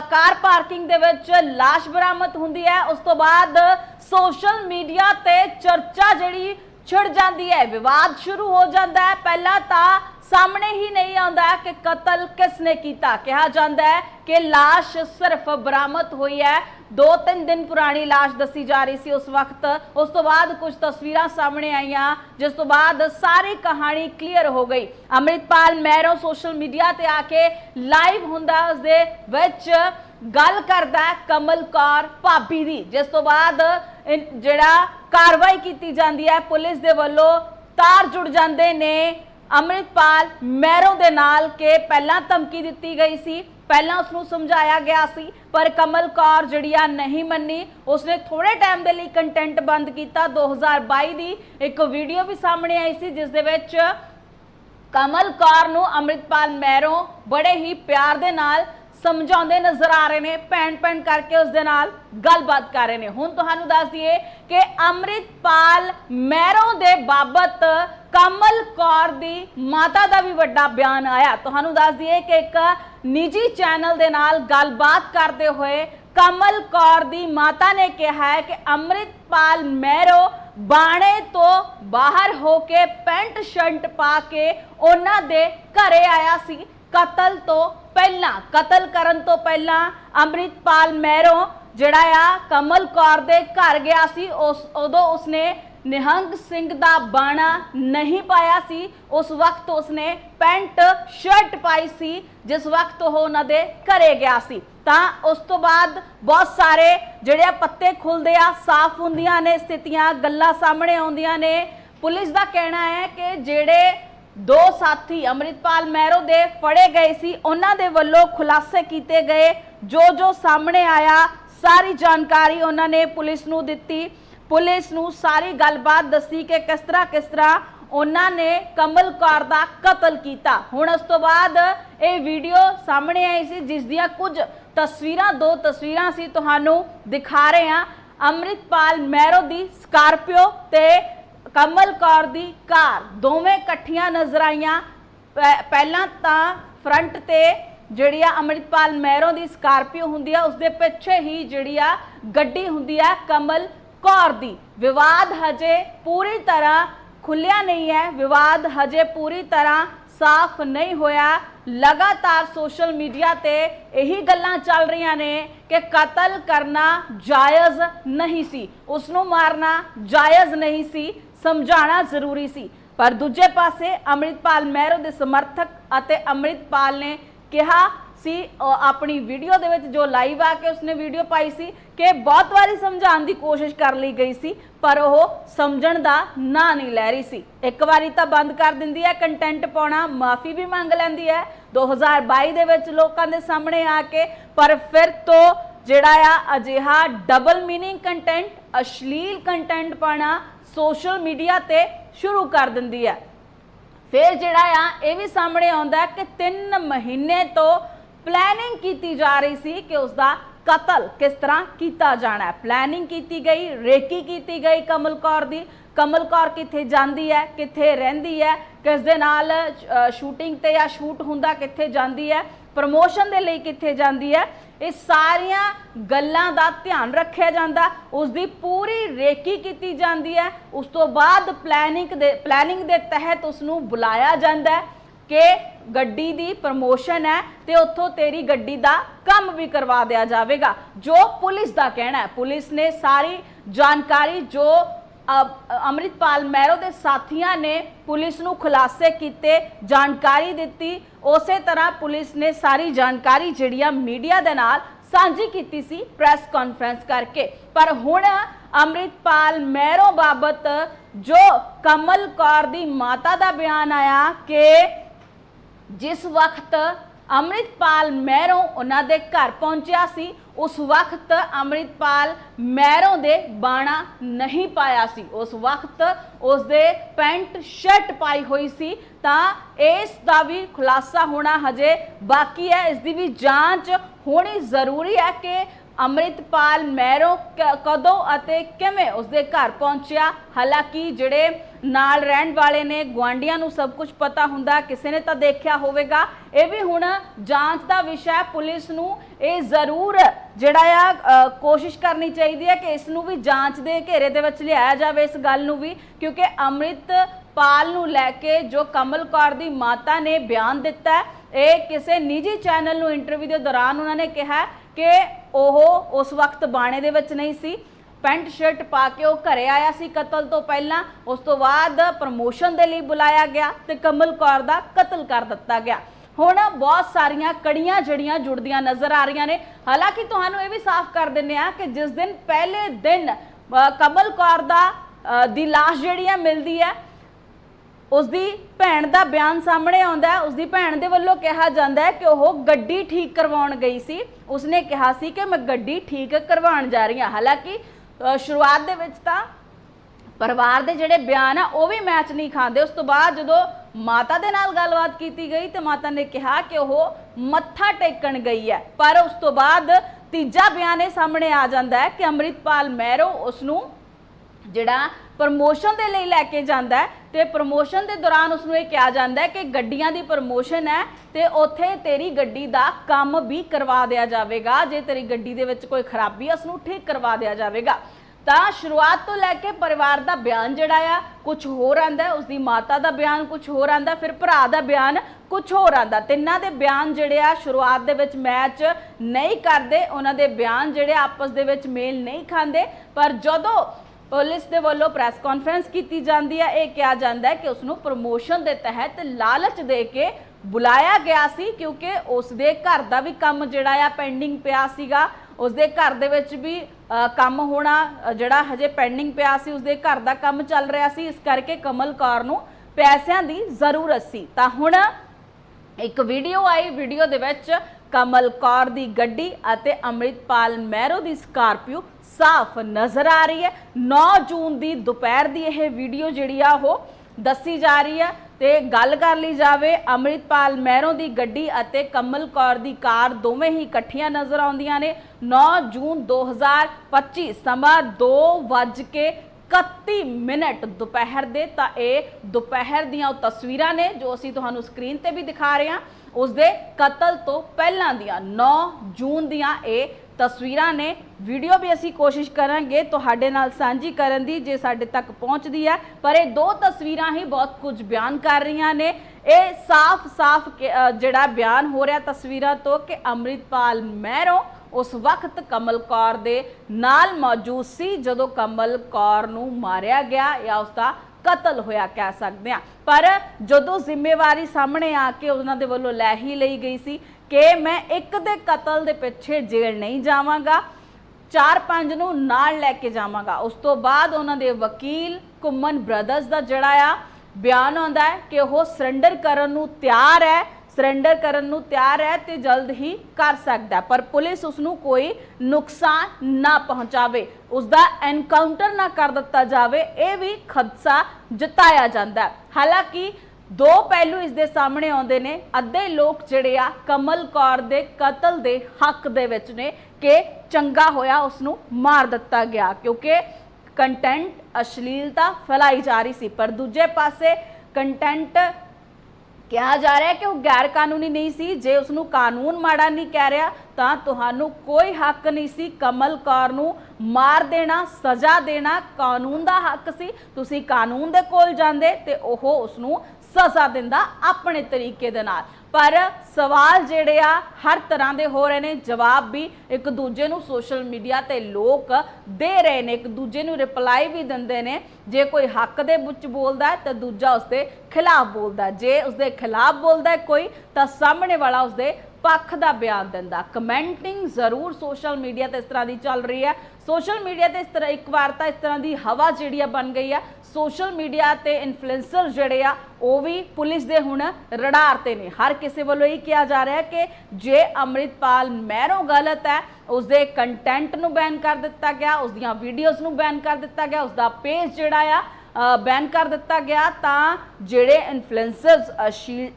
ਕਾਰ ਪਾਰਕਿੰਗ ਦੇ ਵਿੱਚ লাশ ਬਰਾਮਦ ਹੁੰਦੀ ਹੈ। ਉਸ ਤੋਂ ਬਾਅਦ ਸੋਸ਼ਲ ਮੀਡੀਆ ਤੇ ਚਰਚਾ ਜਿਹੜੀ ਛਿੜ ਜਾਂਦੀ ਹੈ ਵਿਵਾਦ ਸ਼ੁਰੂ ਹੋ ਜਾਂਦਾ ਹੈ ਪਹਿਲਾਂ ਤਾਂ ਸਾਹਮਣੇ ਹੀ ਨਹੀਂ ਆਉਂਦਾ ਕਿ ਕਤਲ ਕਿਸ ਨੇ ਕੀਤਾ ਕਿਹਾ ਜਾਂਦਾ ਹੈ ਕਿ লাশ ਸਿਰਫ ਬਰਾਮਦ ਹੋਈ ਹੈ ਦੋ ਤਿੰਨ ਦਿਨ ਪੁਰਾਣੀ লাশ ਦੱਸੀ ਜਾ ਰਹੀ ਸੀ ਉਸ ਵਕਤ ਉਸ ਤੋਂ ਬਾਅਦ ਕੁਝ ਤਸਵੀਰਾਂ ਸਾਹਮਣੇ ਆਈਆਂ ਜਿਸ ਤੋਂ ਬਾਅਦ ਸਾਰੀ ਕਹਾਣੀ ਕਲੀਅਰ ਹੋ ਗਈ ਅੰਮ੍ਰਿਤਪਾਲ ਮਹਿਰੋ ਸੋਸ਼ਲ ਮੀਡੀਆ ਤੇ ਆ ਕੇ ਲਾਈਵ ਹੁੰਦਾ ਉਸ ਦੇ ਵਿੱਚ ਗੱਲ ਕਰਦਾ ਕਮਲ ਕੌਰ ਭਾਬੀ ਦੀ, ਜਿਸ ਤੋਂ ਬਾਅਦ ਜਿਹੜਾ ਕਾਰਵਾਈ ਕੀਤੀ ਜਾਂਦੀ ਹੈ, ਪੁਲਿਸ ਦੇ ਵੱਲੋਂ ਤਾਰ ਜੁੜ ਜਾਂਦੇ ਨੇ ਅੰਮ੍ਰਿਤਪਾਲ ਮਹਿਰੋ ਦੇ ਨਾਲ ਕਿ ਪਹਿਲਾਂ ਧਮਕੀ ਦਿੱਤੀ ਗਈ ਸੀ, ਪਹਿਲਾਂ ਉਸ ਨੂੰ ਸਮਝਾਇਆ ਗਿਆ ਸੀ, ਪਰ ਕਮਲ ਕੌਰ ਜਿਹੜੀ ਆ ਨਹੀਂ ਮੰਨੀ, ਉਸਨੇ ਥੋੜੇ ਟਾਈਮ ਦੇ ਲਈ ਕੰਟੈਂਟ ਬੰਦ ਕੀਤਾ 2022 ਦੀ ਇੱਕ ਵੀਡੀਓ ਵੀ ਸਾਹਮਣੇ ਆਈ ਸੀ, ਜਿਸ ਦੇ ਵਿੱਚ ਕਮਲ ਕੌਰ ਨੂੰ ਅੰਮ੍ਰਿਤਪਾਲ ਮੈਰੋ ਬੜੇ ਹੀ ਪਿਆਰ ਦੇ ਨਾਲ ਸਮਝਾਉਂਦੇ ਨਜ਼ਰ ਆ ਰਹੇ ਨੇ, ਭੈਣ ਭੈਣ ਕਰਕੇ ਉਸ ਦੇ ਨਾਲ ਗੱਲਬਾਤ ਕਰ ਰਹੇ ਨੇ। ਹੁਣ ਤੁਹਾਨੂੰ ਦੱਸ ਦਈਏ ਕਿ ਅੰਮ੍ਰਿਤਪਾਲ ਮਹਿਰੋ ਦੇ ਬਾਬਤ ਕਮਲ ਕੌਰ ਦੀ ਮਾਤਾ ਦਾ ਵੀ ਵੱਡਾ ਬਿਆਨ ਆਇਆ। ਤੁਹਾਨੂੰ ਦੱਸ ਦਈਏ ਕਿ ਇੱਕ ਨਿੱਜੀ ਚੈਨਲ ਦੇ ਨਾਲ ਗੱਲਬਾਤ ਕਰਦੇ ਹੋਏ ਕਮਲ ਕੌਰ ਦੀ ਮਾਤਾ ਨੇ ਕਿਹਾ ਹੈ ਕਿ ਅੰਮ੍ਰਿਤਪਾਲ ਮਹਿਰੋ ਬਾਣੇ ਤੋਂ ਬਾਹਰ ਹੋ ਕੇ ਪੈਂਟ ਸ਼ਰਟ ਪਾ ਕੇ ਉਹਨਾਂ ਦੇ ਘਰੇ ਆਇਆ ਸੀ। ਕਤਲ ਤੋਂ ਪਹਿਲਾਂ, ਕਤਲ ਕਰਨ ਤੋਂ ਪਹਿਲਾਂ ਅੰਮ੍ਰਿਤਪਾਲ ਮਹਿਰੋਂ, ਜਿਹੜਾ ਆ ਕਮਲ ਕੌਰ ਦੇ ਘਰ ਗਿਆ ਸੀ, ਉਸ, ਉਦੋਂ ਉਸਨੇ ਨਿਹੰਗ ਸਿੰਘ ਦਾ ਬਾਣਾ ਨਹੀਂ ਪਾਇਆ ਸੀ। ਉਸ ਵਕਤ ਉਸਨੇ ਪੈਂਟ, ਸ਼ਰਟ ਪਾਈ ਸੀ, ਜਿਸ ਵਕਤ ਉਹ ਉਹਨਾਂ ਦੇ ਘਰੇ ਗਿਆ ਸੀ। ਤਾਂ ਉਸ ਤੋਂ ਬਾਅਦ ਬਹੁਤ ਸਾਰੇ ਜਿਹੜੇ ਆ ਪੱਤੇ ਖੁੱਲਦੇ ਆ, ਸਾਫ਼ ਹੁੰਦੀਆਂ ਨੇ ਸਥਿਤੀਆਂ, ਗੱਲਾਂ ਸਾਹਮਣੇ ਆਉਂਦੀਆਂ ਨੇ। ਪੁਲਿਸ ਦਾ ਕਹਿਣਾ ਹੈ ਕਿ ਜਿਹੜੇ ਦੋ ਸਾਥੀ ਅੰਮ੍ਰਿਤਪਾਲ ਮਹਿਰੋ ਦੇ ਫੜੇ ਗਏ ਸੀ। ਉਹਨਾਂ ਦੇ ਵੱਲੋਂ ਖੁਲਾਸੇ ਕੀਤੇ ਗਏ। ਜੋ ਜੋ ਸਾਹਮਣੇ ਆਇਆ, ਸਾਰੀ ਜਾਣਕਾਰੀ ਉਹਨਾਂ ਨੇ ਪੁਲਿਸ ਨੂੰ ਦਿੱਤੀ। ਪੁਲਿਸ ਨੂੰ ਸਾਰੀ ਗੱਲਬਾਤ ਦੱਸੀ ਕਿ ਕਿਸ ਤਰ੍ਹਾਂ ਕਿਸ ਤਰ੍ਹਾਂ ਉਹਨਾਂ ਨੇ ਕਮਲ ਕੌਰ ਦਾ ਕਤਲ ਕੀਤਾ। ਹੁਣ ਉਸ ਤੋਂ ਬਾਅਦ ਇਹ ਵੀਡੀਓ ਸਾਹਮਣੇ ਆਈ ਸੀ, ਜਿਸ ਦੀਆਂ ਕੁਝ ਤਸਵੀਰਾਂ, ਦੋ ਤਸਵੀਰਾਂ ਸੀ ਤੁਹਾਨੂੰ ਦਿਖਾ ਰਹੇ ਹਾਂ। ਅੰਮ੍ਰਿਤਪਾਲ ਮਹਿਰੋ ਦੀ ਸਕਾਰਪੀਓ ਤੇ ਕਮਲ ਕੌਰ ਦੀ ਕਾਰ। ਦੋਵੇਂ ਇਕੱਠੀਆਂ ਨਜ਼ਰ ਆਈਆਂ। ਪਹਿ- ਪਹਿਲਾਂ ਤਾਂ ਫਰੰਟ ਤੇ ਜਿਹੜੀ ਆ ਅੰਮ੍ਰਿਤਪਾਲ ਮਹਿਰੋਂ ਦੀ ਸਕਾਰਪੀਓ ਹੁੰਦੀ ਆ, ਉਸਦੇ ਪਿੱਛੇ ਹੀ ਜਿਹੜੀ ਆ ਗੱਡੀ ਹੁੰਦੀ ਆ ਕਮਲ ਕੌਰ ਦੀ। ਵਿਵਾਦ ਹਜੇ ਪੂਰੀ ਤਰ੍ਹਾਂ ਖੁੱਲਿਆ ਨਹੀਂ ਹੈ। ਵਿਵਾਦ ਹਜੇ ਪੂਰੀ ਤਰ੍ਹਾਂ ਸਾਫ਼ ਨਹੀਂ ਹੋਇਆ। ਲਗਾਤਾਰ ਸੋਸ਼ਲ ਮੀਡੀਆ ਤੇ ਇਹੀ ਗੱਲਾਂ ਚੱਲ ਰਹੀਆਂ ਨੇ ਕਿ ਕਤਲ ਕਰਨਾ ਜਾਇਜ਼ ਨਹੀਂ ਸੀ। ਉਸ ਨੂੰ ਮਾਰਨਾ ਜਾਇਜ਼ ਨਹੀਂ ਸੀ। ਸਮਝਾਉਣਾ ਜ਼ਰੂਰੀ ਸੀ। ਪਰ ਦੂਜੇ ਪਾਸੇ ਅੰਮ੍ਰਿਤਪਾਲ ਮਹਿਰੋ ਦੇ ਸਮਰਥਕ ਅਤੇ ਅੰਮ੍ਰਿਤਪਾਲ ਨੇ ਕਿਹਾ ਸੀ ਅ, ਆਪਣੀ ਵੀਡੀਓ ਦੇ ਵਿੱਚ ਜੋ ਲਾਈਵ ਆ ਕੇ ਉਸਨੇ ਵੀਡੀਓ ਪਾਈ ਸੀ ਕਿ ਬਹੁਤ ਵਾਰੀ ਸਮਝਾਉਣ ਦੀ ਕੋਸ਼ਿਸ਼ ਕਰ ਲਈ ਗਈ ਸੀ ਪਰ ਉਹ ਸਮਝਣ ਦਾ ਨਾਂ ਨਹੀਂ ਲੈ ਰਹੀ ਸੀ। ਇੱਕ ਵਾਰੀ ਤਾਂ ਬੰਦ ਕਰ ਦਿੰਦੀ ਹੈ ਕੰਟੈਂਟ ਪਾਉਣਾ ਮਾਫੀ ਵੀ ਮੰਗ ਲੈਂਦੀ ਹੈ। 2022 ਦੇ ਵਿੱਚ ਲੋਕਾਂ ਦੇ ਸਾਹਮਣੇ ਆ ਕੇ ਪਰ ਫਿਰ ਤੋਂ ਜਿਹੜਾ ਆ ਅਜਿਹਾ ਡਬਲ ਮੀਨਿੰਗ ਕੰਟੈਂਟ ਅਸ਼ਲੀਲ ਕੰਟੈਂਟ ਪਾਣਾ ਸੋਸ਼ਲ ਮੀਡੀਆ ਤੇ ਸ਼ੁਰੂ ਕਰ ਦਿੰਦੀ ਹੈ। ਫਿਰ ਜਿਹੜਾ ਆ ਇਹ ਵੀ ਸਾਹਮਣੇ ਆਉਂਦਾ ਕਿ 3 ਮਹੀਨੇ ਤੋਂ ਪਲੈਨਿੰਗ ਕੀਤੀ ਜਾ ਰਹੀ ਸੀ ਕਿ ਉਸ ਦਾ ਕਤਲ ਕਿਸ ਤਰ੍ਹਾਂ ਕੀਤਾ ਜਾਣਾ ਹੈ। ਪਲੈਨਿੰਗ ਕੀਤੀ ਗਈ, ਰੇਕੀ ਕੀਤੀ ਗਈ ਕਮਲ ਕੌਰ ਦੀ। ਕਮਲ ਕੌਰ ਕਿੱਥੇ ਜਾਂਦੀ ਹੈ, ਕਿੱਥੇ ਰਹਿੰਦੀ ਹੈ, ਕਿਸ ਦੇ ਨਾਲ ਸ਼ੂਟਿੰਗ ਤੇ ਜਾਂ ਸ਼ੂਟ ਹੁੰਦਾ ਕਿੱਥੇ ਜਾਂਦੀ ਹੈ ਪ੍ਰਮੋਸ਼ਨ ਦੇ ਲਈ ਕਿੱਥੇ ਜਾਂਦੀ ਹੈ। ਇਹ ਸਾਰੀਆਂ ਗੱਲਾਂ ਦਾ ਧਿਆਨ ਰੱਖਿਆ ਜਾਂਦਾ। ਉਸ ਦੀ ਪੂਰੀ ਰੇਕੀ ਕੀਤੀ ਜਾਂਦੀ ਹੈ। ਉਸ ਤੋਂ ਬਾਅਦ ਪਲੈਨਿੰਗ ਦੇ ਪਲੈਨਿੰਗ ਦੇ ਤਹਿਤ ਉਸ ਨੂੰ ਬੁਲਾਇਆ ਜਾਂਦਾ ਹੈ ਕਿ ਗੱਡੀ ਦੀ ਪ੍ਰਮੋਸ਼ਨ ਹੈ ਤੇ ਉੱਥੋਂ ਤੇਰੀ ਗੱਡੀ ਦਾ ਕੰਮ ਵੀ ਕਰਵਾ ਦਿਆ ਜਾਵੇਗਾ। ਜੋ ਪੁਲਿਸ ਦਾ ਕਹਿਣਾ ਹੈ। ਪੁਲਿਸ ਨੇ ਸਾਰੀ ਜਾਣਕਾਰੀ ਜੋ ਅੰਮ੍ਰਿਤਪਾਲ ਮਹਿਰੋ ਦੇ ਸਾਥੀਆਂ ਨੇ ਪੁਲਿਸ ਨੂੰ ਖੁਲਾਸੇ ਕੀਤੇ, ਜਾਣਕਾਰੀ ਦਿੱਤੀ। ਉਸੇ ਤਰ੍ਹਾਂ ਪੁਲਿਸ ਨੇ ਸਾਰੀ ਜਾਣਕਾਰੀ ਜਿਹੜੀ ਆ ਮੀਡੀਆ ਦੇ ਨਾਲ ਸਾਂਝੀ ਕੀਤੀ ਸੀ ਪ੍ਰੈਸ ਕਾਨਫਰੰਸ ਕਰਕੇ। ਪਰ ਹੁਣ ਅੰਮ੍ਰਿਤਪਾਲ ਮਹਿਰੋ ਬਾਬਤ ਜੋ ਕਮਲ ਕੌਰ ਦੀ ਮਾਤਾ ਦਾ ਬਿਆਨ ਆਇਆ ਕਿ ਜਿਸ ਵਕਤ ਅੰਮ੍ਰਿਤਪਾਲ ਮਹਿਰੋਂ ਉਹਨਾਂ ਦੇ ਘਰ ਪਹੁੰਚਿਆ ਸੀ। ਉਸ ਵਕਤ ਅੰਮ੍ਰਿਤਪਾਲ ਮਹਿਰੋਂ ਦੇ ਬਾਣਾ ਨਹੀਂ ਪਾਇਆ ਸੀ। ਉਸ ਵਕਤ ਉਸ ਦੇ ਪੈਂਟ ਸ਼ਰਟ ਪਾਈ ਹੋਈ ਸੀ। ਤਾਂ ਇਸ ਦਾ ਵੀ ਖੁਲਾਸਾ ਹੋਣਾ ਹਜੇ ਬਾਕੀ ਹੈ। ਇਸ ਦੀ ਵੀ ਜਾਂਚ ਹੋਣੀ ਜ਼ਰੂਰੀ ਹੈ ਕਿ ਅੰਮ੍ਰਿਤਪਾਲ ਮੈਰੋ ਕ- ਕਦੋਂ ਅਤੇ ਕਿਵੇਂ ਉਸਦੇ ਘਰ ਪਹੁੰਚਿਆ? ਹਾਲਾਂਕਿ ਜਿਹੜੇ ਨਾਲ ਰਹਿਣ ਵਾਲੇ ਨੇ ਗਵਾਂਡੀਆਂ ਨੂੰ ਸਭ ਕੁਝ ਪਤਾ ਹੁੰਦਾ, ਕਿਸੇ ਨੇ ਤਾਂ ਦੇਖਿਆ ਹੋਵੇਗਾ। ਇਹ ਵੀ ਹੁਣ ਜਾਂਚ ਦਾ ਵਿਸ਼ਾ ਹੈ। ਪੁਲਿਸ ਨੂੰ ਇਹ ਜ਼ਰੂਰ ਜਿਹੜਾ ਆ ਕੋਸ਼ਿਸ਼ ਕਰਨੀ ਚਾਹੀਦੀ ਹੈ ਕਿ ਇਸ ਨੂੰ ਵੀ ਜਾਂਚ ਦੇ ਘੇਰੇ ਦੇ ਵਿੱਚ ਲਿਆਇਆ ਜਾਵੇ ਇਸ ਗੱਲ ਨੂੰ ਵੀ, ਕਿਉਂਕਿ ਅੰਮ੍ਰਿਤਪਾਲ ਨੂੰ ਲੈ ਕੇ ਜੋ ਕਮਲ ਕੌਰ ਦੀ ਮਾਤਾ ਨੇ ਬਿਆਨ ਦਿੱਤਾ ਇਹ ਕਿਸੇ ਨਿੱਜੀ ਚੈਨਲ ਨੂੰ ਇੰਟਰਵਿਊ ਦੇ ਦੌਰਾਨ ਉਹਨਾਂ ਨੇ ਕਿਹਾ ਕਿ ਉਹ ਉਸ ਵਕਤ ਬਾਣੇ ਦੇ ਵਿੱਚ ਨਹੀਂ ਸੀ। ਪੈਂਟ, ਸ਼ਰਟ ਪਾ ਕੇ ਉਹ ਘਰੇ ਆਇਆ ਸੀ ਕਤਲ ਤੋਂ ਪਹਿਲਾਂ। ਉਸ ਤੋਂ ਬਾਅਦ ਪ੍ਰਮੋਸ਼ਨ ਦੇ ਲਈ ਬੁਲਾਇਆ ਗਿਆ ਤੇ ਕਮਲ ਕੌਰ ਦਾ ਕਤਲ ਕਰ ਦਿੱਤਾ ਗਿਆ। ਹੁਣ ਬਹੁਤ ਸਾਰੀਆਂ ਕੜੀਆਂ ਜੜੀਆਂ ਜੁੜਦੀਆਂ ਨਜ਼ਰ ਆ ਰਹੀਆਂ ਨੇ। ਹਾਲਾਂਕਿ ਤੁਹਾਨੂੰ ਇਹ ਵੀ ਸਾਫ਼ ਕਰ ਦਿੰਨੇ ਆ ਕਿ ਜਿਸ ਦਿਨ ਪਹਿਲੇ ਦਿਨ ਕਮਲ ਕੌਰ ਦਾ ਦੀ ਲਾਸ਼ ਜਿਹੜੀ ਹੈ ਮਿਲਦੀ ਹੈ ਉਸ ਦੀ ਭੈਣ ਦਾ ਬਿਆਨ ਸਾਹਮਣੇ ਆਉਂਦਾ ਹੈ। ਉਸ ਦੀ ਭੈਣ ਦੇ ਵੱਲੋਂ ਕਿਹਾ ਜਾਂਦਾ ਹੈ ਕਿ ਉਹ ਗੱਡੀ ਠੀਕ ਕਰਵਾਉਣ ਗਈ ਸੀ। ਉਸਨੇ ਕਿਹਾ ਸੀ ਕਿ ਮੈਂ ਗੱਡੀ ਠੀਕ ਕਰਵਾਉਣ ਜਾ ਰਹੀ ਹਾਂ। ਹਾਲਾਂਕਿ ਸ਼ੁਰੂਆਤ ਦੇ ਵਿੱਚ ਤਾਂ ਪਰਿਵਾਰ ਦੇ ਜਿਹੜੇ ਬਿਆਨ ਆ, ਉਹ ਵੀ ਮੈਚ ਨਹੀਂ ਖਾਂਦੇ। ਉਸ ਤੋਂ ਬਾਅਦ ਜਦੋਂ ਮਾਤਾ ਦੇ ਨਾਲ ਗੱਲਬਾਤ ਕੀਤੀ ਗਈ ਤੇ ਮਾਤਾ ਨੇ ਕਿਹਾ ਕਿ ਉਹ ਮੱਥਾ ਟੇਕਣ ਗਈ ਹੈ। ਪਰ ਉਸ ਤੋਂ ਬਾਅਦ ਤੀਜਾ ਬਿਆਨ ਇਹ ਸਾਹਮਣੇ ਆ ਜਾਂਦਾ ਹੈ ਕਿ ਅੰਮ੍ਰਿਤਪਾਲ ਮਹਿਰੋ ਉਸ ਨੂੰ ਜਿਹੜਾ ਪ੍ਰਮੋਸ਼ਨ ਦੇ ਲਈ ਲੈ ਕੇ ਜਾਂਦਾ ਹੈ ਤੇ ਪ੍ਰਮੋਸ਼ਨ ਦੇ ਦੌਰਾਨ ਉਸ ਨੂੰ ਇਹ ਕਿਹਾ ਜਾਂਦਾ ਹੈ ਕਿ ਗੱਡੀਆਂ ਦੀ ਪ੍ਰਮੋਸ਼ਨ ਹੈ ਤੇ ਉੱਥੇ ਤੇਰੀ ਗੱਡੀ ਦਾ ਕੰਮ ਵੀ ਕਰਵਾ ਦਿਆ ਜਾਵੇਗਾ। ਜੇ ਤੇਰੀ ਗੱਡੀ ਦੇ ਵਿੱਚ ਕੋਈ ਖਰਾਬੀ ਹੈ ਉਸ ਨੂੰ ਠੀਕ ਕਰਵਾ ਦਿਆ ਜਾਵੇਗਾ। ਤਾਂ ਸ਼ੁਰੂਆਤ ਤੋਂ ਲੈ ਕੇ ਪਰਿਵਾਰ ਦਾ ਬਿਆਨ ਜਿਹੜਾ ਆ ਕੁਝ ਹੋਰ ਆਂਦਾ ਹੈ, ਉਸ ਦੀ ਮਾਤਾ ਦਾ ਬਿਆਨ ਕੁਝ ਹੋਰ ਆਂਦਾ ਫਿਰ ਭਰਾ ਦਾ ਬਿਆਨ ਕੁਝ ਹੋਰ ਆਂਦਾ। ਤਿੰਨਾਂ ਦੇ ਬਿਆਨ ਜਿਹੜੇ ਆ ਸ਼ੁਰੂਆਤ ਦੇ ਵਿੱਚ ਮੈਚ ਨਹੀਂ ਕਰਦੇ ਉਹਨਾਂ ਦੇ ਬਿਆਨ ਜਿਹੜੇ ਆਪਸ ਦੇ ਵਿੱਚ ਮੇਲ ਨਹੀਂ ਖਾਂਦੇ ਪਰ ਜਦੋਂ ਪੁਲਿਸ ਦੇ ਵੱਲੋਂ ਪ੍ਰੈਸ ਕਾਨਫਰੰਸ ਕੀਤੀ ਜਾਂਦੀ ਹੈ। ਇਹ ਕਿਹਾ ਜਾਂਦਾ ਹੈ ਕਿ ਉਸ ਨੂੰ ਪ੍ਰਮੋਸ਼ਨ ਦੇ ਤਹਿਤ ਲਾਲਚ ਦੇ ਕੇ ਬੁਲਾਇਆ ਗਿਆ ਸੀ, ਕਿਉਂਕਿ ਉਸ ਦੇ ਘਰ ਦਾ ਵੀ ਕੰਮ ਜਿਹੜਾ ਆ ਪੈਂਡਿੰਗ ਪਿਆ ਸੀਗਾ। ਉਸ ਦੇ ਘਰ ਦੇ ਵਿੱਚ ਵੀ ਕੰਮ ਹੋਣਾ ਜਿਹੜਾ ਹਜੇ ਪੈਂਡਿੰਗ ਪਿਆ ਸੀ ਉਸ ਦੇ ਘਰ ਦਾ ਕੰਮ ਚੱਲ ਰਿਹਾ ਸੀ। ਇਸ ਕਰਕੇ ਕਮਲ ਕੌਰ ਨੂੰ ਪੈਸਿਆਂ ਦੀ ਜ਼ਰੂਰਤ ਸੀ। ਤਾਂ ਹੁਣ ਇੱਕ ਵੀਡੀਓ ਆਈ ਵੀਡੀਓ ਦੇ ਵਿੱਚ ਕਮਲ ਕੌਰ ਦੀ ਗੱਡੀ ਅਤੇ ਅੰਮ੍ਰਿਤਪਾਲ ਮਹਿਰੋ ਦੀ ਸਕਾਰਪੀਓ ਸਾਫ਼ ਨਜ਼ਰ ਆ ਰਹੀ ਹੈ। 9 ਜੂਨ ਦੀ ਦੁਪਹਿਰ ਦੀ ਇਹ ਵੀਡੀਓ ਜਿਹੜੀ ਆ ਉਹ ਦੱਸੀ ਜਾ ਰਹੀ ਹੈ ਤੇ ਗੱਲ ਕਰ ਲਈ ਜਾਵੇ, ਅੰਮ੍ਰਿਤਪਾਲ ਮਹਿਰੋ ਦੀ ਗੱਡੀ ਅਤੇ ਕਮਲ ਕੌਰ ਦੀ ਕਾਰ ਦੋਵੇਂ ਹੀ ਇਕੱਠੀਆਂ ਨਜ਼ਰ ਆਉਂਦੀਆਂ ਨੇ। 9 ਜੂਨ 2025 ਸਮਾਂ 2:31 ਮਿੰਟ ਦੁਪਹਿਰ ਦੇ ਤਾਂ ਇਹ ਦੁਪਹਿਰ ਦੀਆਂ ਉਹ ਤਸਵੀਰਾਂ ਨੇ ਜੋ ਅਸੀਂ ਤੁਹਾਨੂੰ ਸਕਰੀਨ ਤੇ ਵੀ ਦਿਖਾ ਰਹੇ ਹਾਂ। ਉਸ ਦੇ ਕਤਲ ਤੋਂ ਪਹਿਲਾਂ ਦੀਆਂ 9 ਜੂਨ ਦੀਆਂ ਇਹ ਤਸਵੀਰਾਂ ਨੇ। ਵੀਡੀਓ ਵੀ ਅਸੀਂ ਕੋਸ਼ਿਸ਼ ਕਰਾਂਗੇ ਤੁਹਾਡੇ ਨਾਲ ਸਾਂਝੀ ਕਰਨ ਦੀ, ਜੇ ਸਾਡੇ ਤੱਕ ਪਹੁੰਚਦੀ ਹੈ। ਪਰ ਇਹ ਦੋ ਤਸਵੀਰਾਂ ਹੀ ਬਹੁਤ ਕੁਝ ਬਿਆਨ ਕਰ ਰਹੀਆਂ ਨੇ। ਇਹ ਸਾਫ਼-ਸਾਫ਼ ਜਿਹੜਾ ਬਿਆਨ ਹੋ ਰਿਹਾ ਤਸਵੀਰਾਂ ਤੋਂ ਕਿ ਅੰਮ੍ਰਿਤਪਾਲ ਮਹਿਰੋਂ ਉਸ ਵਕਤ ਕਮਲ ਕੌਰ ਦੇ ਨਾਲ ਮੌਜੂਦ ਸੀ, ਜਦੋਂ ਕਮਲ ਕੌਰ ਨੂੰ ਮਾਰਿਆ ਗਿਆ ਜਾਂ ਉਸ ਦਾ ਕਤਲ ਹੋਇਆ ਕਹਿ ਸਕਦੇ ਆ ਪਰ ਜਦੋਂ ਜ਼ਿੰਮੇਵਾਰੀ ਸਾਹਮਣੇ ਆ ਕੇ ਉਹਨਾਂ ਦੇ ਵੱਲੋਂ ਲੈ ਹੀ ਲਈ ਗਈ ਸੀ ਕਿ ਮੈਂ ਇੱਕ ਦੇ ਕਤਲ ਦੇ ਪਿੱਛੇ ਜੇਲ੍ਹ ਨਹੀਂ ਜਾਵਾਂਗਾ, ਚਾਰ ਪੰਜ ਨੂੰ ਨਾਲ ਲੈ ਕੇ ਜਾਵਾਂਗਾ। ਉਸ ਤੋਂ ਬਾਅਦ ਉਹਨਾਂ ਦੇ ਵਕੀਲ ਕੁਮਨ ਬ੍ਰਦਰਸ ਦਾ ਜਿਹੜਾ ਆ ਬਿਆਨ ਆਉਂਦਾ ਹੈ ਕਿ ਉਹ ਸਰੈਂਡਰ ਕਰਨ ਨੂੰ ਤਿਆਰ ਹੈ। ਸਰੈਂਡਰ ਕਰਨ ਨੂੰ ਤਿਆਰ ਹੈ ਤੇ ਜਲਦ ਹੀ ਕਰ ਸਕਦਾ ਪਰ ਪੁਲਿਸ ਉਸ ਨੂੰ ਕੋਈ ਨੁਕਸਾਨ ਨਾ ਪਹੁੰਚਾਵੇ। ਉਸ ਦਾ ਐਨਕਾਊਂਟਰ ਨਾ ਕਰ ਦਿੱਤਾ ਜਾਵੇ, ਇਹ ਵੀ ਖਦਸ਼ਾ ਜਤਾਇਆ ਜਾਂਦਾ ਹਾਲਾਂਕਿ ਦੋ ਪਹਿਲੂ ਇਸ ਦੇ ਸਾਹਮਣੇ ਆਉਂਦੇ ਨੇ। ਅੱਧੇ ਲੋਕ ਜਿਹੜੇ ਆ, ਕਮਲ ਕੌਰ ਦੇ ਕਤਲ ਦੇ ਹੱਕ ਦੇ ਵਿੱਚ ਨੇ ਕਿ ਚੰਗਾ ਹੋਇਆ ਉਸ ਨੂੰ ਮਾਰ ਦਿੱਤਾ ਗਿਆ ਕਿਉਂਕਿ ਕੰਟੈਂਟ ਅਸ਼ਲੀਲਤਾ ਫੈਲਾਈ ਜਾ ਰਹੀ ਸੀ। ਪਰ ਦੂਜੇ ਪਾਸੇ ਕੰਟੈਂਟ ਕਿਹਾ ਜਾ ਰਿਹਾ ਹੈ ਕਿ ਉਹ ਗੈਰ ਕਾਨੂੰਨੀ ਨਹੀਂ ਸੀ। ਜੇ ਉਸ ਨੂੰ ਕਾਨੂੰਨ ਮਾੜਾ ਨਹੀਂ ਕਹਿ ਰਿਹਾ, ਤਾਂ ਤੁਹਾਨੂੰ ਕੋਈ ਹੱਕ ਨਹੀਂ ਸੀ। ਕਮਲ ਕੌਰ ਨੂੰ ਮਾਰ ਦੇਣਾ, ਸਜ਼ਾ ਦੇਣਾ ਕਾਨੂੰਨ ਦਾ ਹੱਕ ਸੀ। ਤੁਸੀਂ ਕਾਨੂੰਨ ਦੇ ਕੋਲ ਜਾਂਦੇ ਤੇ ਉਹ ਉਸ ਨੂੰ ਸਜ਼ਾ ਦਿੰਦਾ ਆਪਣੇ ਤਰੀਕੇ ਦੇ ਨਾਲ। ਪਰ ਸਵਾਲ ਜਿਹੜੇ ਆ, ਹਰ ਤਰ੍ਹਾਂ ਦੇ ਹੋ ਰਹੇ ਨੇ। ਜਵਾਬ ਵੀ ਇੱਕ ਦੂਜੇ ਨੂੰ ਸੋਸ਼ਲ ਮੀਡੀਆ ਤੇ ਲੋਕ ਦੇ ਰਹੇ ਨੇ। ਇੱਕ ਦੂਜੇ ਨੂੰ ਰਿਪਲਾਈ ਵੀ ਦਿੰਦੇ ਨੇ। ਜੇ ਕੋਈ ਹੱਕ ਦੇ ਵਿੱਚ ਬੋਲਦਾ ਤਾਂ ਦੂਜਾ ਉਸਦੇ ਖਿਲਾਫ ਬੋਲਦਾ ਜੇ ਉਸਦੇ ਖਿਲਾਫ ਬੋਲਦਾ ਕੋਈ, ਤਾਂ ਸਾਹਮਣੇ ਵਾਲਾ ਉਸਦੇ ਪੱਖ ਦਾ ਬਿਆਨ ਦਿੰਦਾ। ਕਮੈਂਟਿੰਗ ਜ਼ਰੂਰ ਸੋਸ਼ਲ ਮੀਡੀਆ ਤੇ ਇਸ ਤਰ੍ਹਾਂ ਦੀ ਚੱਲ ਰਹੀ ਹੈ। ਸੋਸ਼ਲ ਮੀਡੀਆ ਤੇ ਇਸ ਤਰ੍ਹਾਂ ਇੱਕ ਵਾਰ ਤਾਂ ਇਸ ਤਰ੍ਹਾਂ ਦੀ ਹਵਾ ਜਿਹੜੀ ਆ ਬਣ ਗਈ ਆ। ਸੋਸ਼ਲ ਮੀਡੀਆ ਤੇ ਇਨਫਲੂਐਂਸਰ ਜਿਹੜੇ ਆ, ਉਹ ਵੀ ਪੁਲਿਸ ਦੇ ਹੁਣ ਰਡਾਰ ਤੇ ਨੇ। ਹਰ ਕਿਸੇ ਵੱਲੋਂ ਇਹ ਕਿਹਾ ਜਾ ਰਿਹਾ ਕਿ ਜੇ ਅੰਮ੍ਰਿਤਪਾਲ ਮਹਿਰੋਂ ਗਲਤ ਹੈ, ਉਸਦੇ ਕੰਟੈਂਟ ਨੂੰ ਬੈਨ ਕਰ ਦਿੱਤਾ ਗਿਆ ਉਸ ਦੀਆਂ ਵੀਡੀਓਜ਼ ਨੂੰ ਬੈਨ ਕਰ ਦਿੱਤਾ ਗਿਆ, ਉਸਦਾ ਪੇਜ ਜਿਹੜਾ ਆ ਬੈਨ ਕਰ ਦਿੱਤਾ ਗਿਆ ਤਾਂ ਜਿਹੜੇ ਇਨਫਲੂਐਂਸਰਸ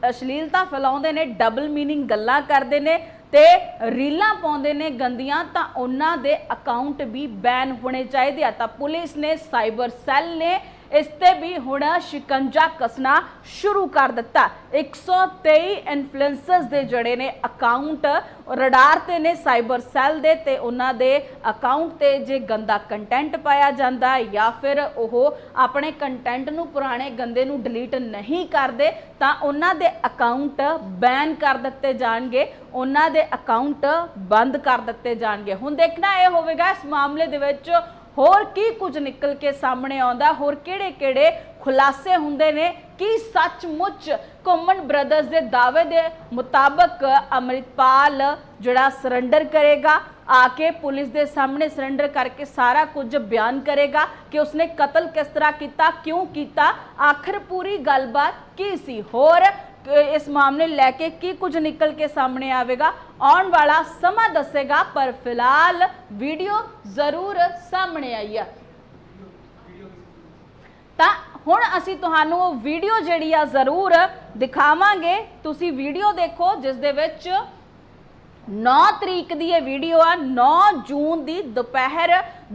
ਅਸ਼ਲੀਲਤਾ ਫੈਲਾਉਂਦੇ ਨੇ ਡਬਲ ਮੀਨਿੰਗ ਗੱਲਾਂ ਕਰਦੇ ਨੇ ਤੇ ਰੀਲਾਂ ਪਾਉਂਦੇ ਨੇ ਗੰਦੀਆਂ, ਤਾਂ ਉਹਨਾਂ ਦੇ ਅਕਾਊਂਟ ਵੀ ਬੈਨ ਹੋਣੇ ਚਾਹੀਦੇ ਆ। ਤਾਂ ਪੁਲਿਸ ਨੇ ਸਾਈਬਰ ਸੈੱਲ ਨੇ ਇਸ ਤੇ ਵੀ ਹੁਣ ਸ਼ਿਕੰਜਾ ਕਸਣਾ ਸ਼ੁਰੂ ਕਰ ਦਿੱਤਾ। 123 ਇਨਫਲੂਐਂਸਰਸ ਦੇ ਜਿਹੜੇ ਨੇ ਅਕਾਊਂਟ ਰਡਾਰ ਤੇ ਨੇ ਸਾਈਬਰ ਸੈੱਲ ਦੇ ਤੇ ਉਹਨਾਂ ਦੇ ਅਕਾਊਂਟ ਤੇ ਜੇ ਗੰਦਾ ਕੰਟੈਂਟ ਪਾਇਆ ਜਾਂਦਾ ਜਾਂ ਫਿਰ ਉਹ ਆਪਣੇ ਕੰਟੈਂਟ ਨੂੰ ਪੁਰਾਣੇ ਗੰਦੇ ਨੂੰ ਡਿਲੀਟ ਨਹੀਂ ਕਰਦੇ, ਤਾਂ ਉਹਨਾਂ ਦੇ ਅਕਾਊਂਟ ਬੈਨ ਕਰ ਦਿੱਤੇ ਜਾਣਗੇ। ਉਹਨਾਂ ਦੇ ਅਕਾਊਂਟ ਬੰਦ ਕਰ ਦਿੱਤੇ ਜਾਣਗੇ। ਹੁਣ ਦੇਖਣਾ ਇਹ ਹੋਵੇਗਾ, ਇਸ ਮਾਮਲੇ ਦੇ ਵਿੱਚ ਹੋਰ ਕੀ ਕੁਝ ਨਿਕਲ ਕੇ ਸਾਹਮਣੇ ਆਉਂਦਾ? ਹੋਰ ਕਿਹੜੇ-ਕਿਹੜੇ ਖੁਲਾਸੇ ਹੁੰਦੇ ਨੇ? ਕੀ ਸੱਚਮੁੱਚ ਕੋਮਨ ਬ੍ਰਦਰਜ਼ ਦੇ ਦਾਅਵੇ ਦੇ ਮੁਤਾਬਕ ਅਮਰਿਤਪਾਲ ਜਿਹੜਾ ਸਰੈਂਡਰ ਕਰੇਗਾ, ਆ ਕੇ ਪੁਲਿਸ ਦੇ ਸਾਹਮਣੇ ਸਰੈਂਡਰ ਕਰਕੇ ਸਾਰਾ ਕੁਝ ਬਿਆਨ ਕਰੇਗਾ ਕਿ ਉਸਨੇ ਕਤਲ ਕਿਸ ਤਰ੍ਹਾਂ ਕੀਤਾ, ਕਿਉਂ ਕੀਤਾ? ਆਖਰ ਪੂਰੀ ਗੱਲਬਾਤ ਕੀ ਸੀ? ਹੋਰ ਕਿ ਇਸ ਮਾਮਲੇ ਲੈ ਕੇ ਕੀ ਕੁਝ ਨਿਕਲ ਕੇ ਸਾਹਮਣੇ ਆਵੇਗਾ, ਆਉਣ ਵਾਲਾ ਸਮਾਂ ਦੱਸੇਗਾ, ਪਰ ਫਿਲਹਾਲ ਵੀਡੀਓ ਜ਼ਰੂਰ ਸਾਹਮਣੇ ਆਈ ਆ। ਤਾਂ ਹੁਣ ਅਸੀਂ ਤੁਹਾਨੂੰ ਉਹ ਵੀਡੀਓ ਜਿਹੜੀ ਆ ਜ਼ਰੂਰ ਦਿਖਾਵਾਂਗੇ। ਤੁਸੀਂ ਵੀਡੀਓ ਦੇਖੋ, ਜਿਸ ਦੇ ਵਿੱਚ 9 ਤਰੀਕ ਦੀ ਇਹ ਵੀਡੀਓ ਆ 9 ਜੂਨ ਦੀ ਦੁਪਹਿਰ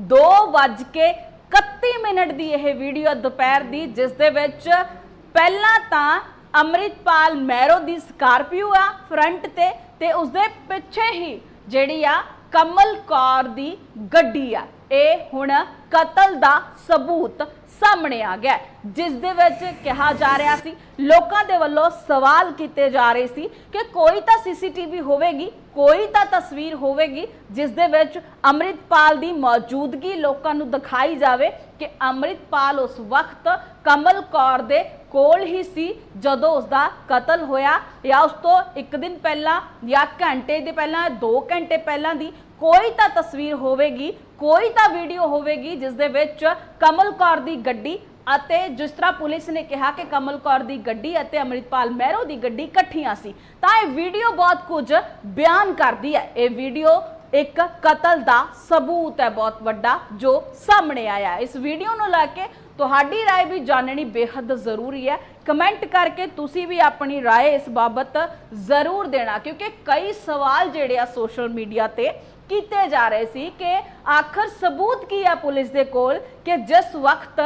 2:31 ਮਿੰਟ ਦੀ ਇਹ ਵੀਡੀਓ ਆ ਦੁਪਹਿਰ ਦੀ, ਜਿਸ ਦੇ ਵਿੱਚ ਪਹਿਲਾਂ ਤਾਂ ਅੰਮ੍ਰਿਤਪਾਲ ਮੈਰੋ ਦੀ ਸਕਾਰਪੀਓ ਆ ਫਰੰਟ ਤੇ ਤੇ ਉਸਦੇ ਪਿੱਛੇ ਹੀ ਜਿਹੜੀ ਆ ਕਮਲ ਕੌਰ ਦੀ ਗੱਡੀ ਆ। ਇਹ ਹੁਣ ਕਤਲ ਦਾ ਸਬੂਤ ਸਾਹਮਣੇ ਆ ਗਿਆ ਜਿਸ ਦੇ ਵਿੱਚ ਕਿਹਾ ਜਾ ਰਿਹਾ ਸੀ, ਲੋਕਾਂ ਦੇ ਵੱਲੋਂ ਸਵਾਲ ਕੀਤੇ ਜਾ ਰਹੇ ਸੀ ਕਿ ਕੋਈ ਤਾਂ ਸੀਸੀਟੀਵੀ ਹੋਵੇਗੀ, ਕੋਈ ਤਾਂ ਤਸਵੀਰ ਹੋਵੇਗੀ, ਜਿਸ ਦੇ ਵਿੱਚ ਅੰਮ੍ਰਿਤਪਾਲ ਦੀ ਮੌਜੂਦਗੀ ਲੋਕਾਂ ਨੂੰ ਦਿਖਾਈ ਜਾਵੇ ਕਿ ਅੰਮ੍ਰਿਤਪਾਲ ਉਸ ਵਕਤ ਕਮਲ ਕੌਰ ਦੇ ਕੋਲ ਹੀ ਸੀ ਜਦੋਂ ਉਸ ਦਾ ਕਤਲ ਹੋਇਆ ਜਾਂ ਉਸ ਤੋਂ ਇੱਕ ਦਿਨ ਪਹਿਲਾਂ ਜਾਂ ਘੰਟੇ ਦੇ ਪਹਿਲਾਂ 2 ਘੰਟੇ ਪਹਿਲਾਂ ਦੀ ਕੋਈ ਤਾਂ ਤਸਵੀਰ ਹੋਵੇਗੀ, ਕੋਈ ਤਾਂ ਵੀਡੀਓ ਹੋਵੇਗੀ ਜਿਸ ਦੇ ਵਿੱਚ ਕਮਲ ਕੌਰ ਦੀ ਗੱਡੀ ਅਤੇ ਜਿਸ ਤਰ੍ਹਾਂ ਪੁਲਿਸ ਨੇ ਕਿਹਾ ਕਿ ਕਮਲ ਕੌਰ ਦੀ ਗੱਡੀ ਅਤੇ ਅਮਰਿਤਪਾਲ ਮਹਿਰੋ ਦੀ ਗੱਡੀ ਇਕੱਠੀਆਂ ਸੀ, ਤਾਂ ਇਹ ਵੀਡੀਓ ਬਹੁਤ ਕੁਝ ਬਿਆਨ ਕਰਦੀ ਹੈ। ਇਹ ਵੀਡੀਓ ਇੱਕ ਕਤਲ ਦਾ ਸਬੂਤ ਹੈ, ਬਹੁਤ ਵੱਡਾ, ਜੋ ਸਾਹਮਣੇ ਆਇਆ। ਇਸ ਵੀਡੀਓ ਨੂੰ ਲੈ ਕੇ ਤੁਹਾਡੀ رائے ਵੀ ਜਾਣਨੀ ਬੇहद ਜ਼ਰੂਰੀ ਹੈ। ਕਮੈਂਟ ਕਰਕੇ ਤੁਸੀਂ ਵੀ ਆਪਣੀ رائے ਇਸ ਬਾਬਤ ਜ਼ਰੂਰ ਦੇਣਾ, ਕਿਉਂਕਿ ਕਈ ਸਵਾਲ ਜਿਹੜੇ ਆ ਸੋਸ਼ਲ ਮੀਡੀਆ ਤੇ ਕੀਤੇ ਜਾ ਰਹੇ ਸੀ ਕਿ ਆਖਰ ਸਬੂਤ ਕੀ ਆ ਪੁਲਿਸ ਦੇ ਕੋਲ ਕਿ ਜਿਸ ਵਕਤ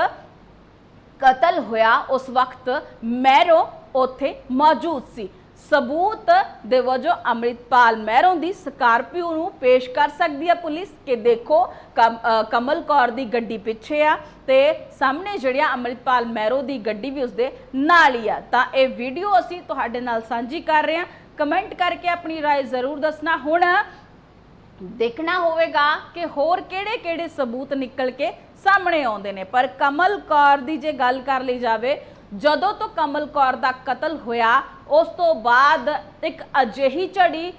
ਕਤਲ ਹੋਇਆ, ਉਸ ਵਕਤ ਮੈਰੋ ਉੱਥੇ ਮੌਜੂਦ ਸੀ। ਸਬੂਤ ਦੇ ਵਜੋਂ ਅੰਮ੍ਰਿਤਪਾਲ ਮੈਰੋਂ ਦੀ ਸਕਾਰਪੀਓ ਨੂੰ ਪੇਸ਼ ਕਰ ਸਕਦੀ ਹੈ ਪੁਲਿਸ ਕਿ ਦੇਖੋ ਕਮ- ਅ, ਕਮਲ ਕੌਰ ਦੀ ਗੱਡੀ ਪਿੱਛੇ ਆ ਤੇ ਸਾਹਮਣੇ ਜਿਹੜਿਆ ਅੰਮ੍ਰਿਤਪਾਲ ਮੈਰੋ ਦੀ ਗੱਡੀ ਵੀ ਉਸਦੇ ਨਾਲ ਹੀ ਆ ਤਾਂ ਇਹ ਵੀਡੀਓ ਅਸੀਂ ਤੁਹਾਡੇ ਨਾਲ ਸਾਂਝੀ ਕਰ ਰਹੇ ਹਾਂ ਕਮੈਂਟ ਕਰਕੇ ਆਪਣੀ رائے ਜ਼ਰੂਰ ਦੱਸਣਾ ਹੁਣ ਦੇਖਣਾ ਹੋਵੇਗਾ ਕਿ ਹੋਰ ਕਿਹੜੇ-ਕਿਹੜੇ ਸਬੂਤ ਨਿਕਲ ਕੇ ਸਾਹਮਣੇ ਆਉਂਦੇ ਨੇ ਪਰ ਕਮਲ ਕੌਰ ਦੀ ਜੇ ਗੱਲ ਕਰ ਲਈ ਜਾਵੇ ਜਦੋਂ ਤੋਂ ਕਮਲ ਕੌਰ ਦਾ ਕਤਲ ਹੋਇਆ, ਉਸ ਤੋਂ ਬਾਅਦ ਇੱਕ ਅਜਿਹੀ ਝੜੀ